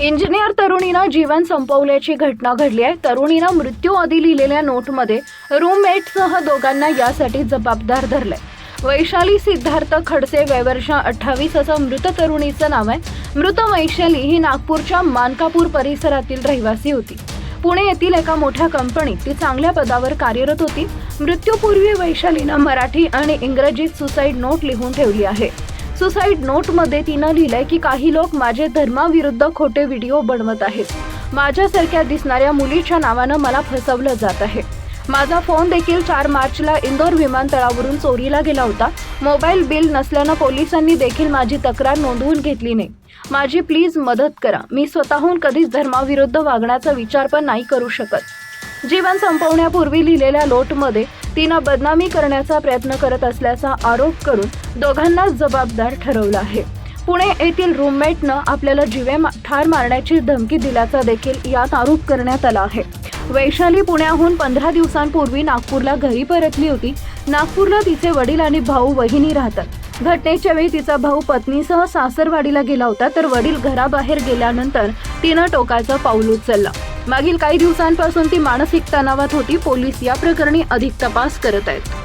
Engineer तरुणीनं जीवन संपवल्याची घटना घडली आहे. तरुणीनं मृत्यू आधी लिहिलेल्या नोटमध्ये रूममेटसह दोघांना यासाठी जबाबदार धरलंय. वैशाली सिद्धार्थ खडसे वयवर्ष अठ्ठावीस असं मृत तरुणीचं नाव आहे. मृत वैशाली ही नागपूरच्या मानकापूर परिसरातील रहिवासी होती. पुणे येथील एका मोठ्या कंपनीत ती चांगल्या पदावर कार्यरत होती. मृत्यूपूर्वी वैशालीनं मराठी आणि इंग्रजीत सुसाईड नोट लिहून ठेवली आहे. सुसाईड नोटमध्ये तिनं लिहिलंय की काही लोक माझे धर्माविरुद्ध खोटे व्हिडिओ बनवत आहेत. माझ्यासारख्या दिसणाऱ्या मुलीच्या नावानं मला फसवलं जात आहे. माझा फोन देखील चार मार्चला इंदोर विमानतळावरून चोरीला गेला होता. मोबाईल बिल नसल्यानं पोलिसांनी देखील माझी तक्रार नोंदवून घेतली नाही. माझी प्लीज मदत करा. मी स्वतःहून कधीच धर्माविरुद्ध वागण्याचा विचार पण नाही करू शकत. जीवन संपवण्यापूर्वी लिहिलेल्या लोटमध्ये तिनं बदनामी करण्याचा प्रयत्न करत असल्याचा आरोप करून दोघांना जबाबदार ठरवलं आहे. पुणे येथील रूममेटनं आपल्याला जीवे मा- ठार मारण्याची धमकी दिल्याचा देखील यात आरोप करण्यात आला आहे. वैशाली पुण्याहून पंधरा दिवसांपूर्वी नागपूरला घरी परतली होती. नागपूरला तिचे वडील आणि भाऊ वहिनी राहतात. घटनेच्या वेळी तिचा भाऊ पत्नीसह सासरवाडीला गेला होता तर वडील घराबाहेर गेल्यानंतर तिनं टोकाचं पाऊल उचललं. मागील काही दिवसांपासून ती मानसिक तणावात होती. पोलीस या प्रकरणी अधिक तपास करत आहेत.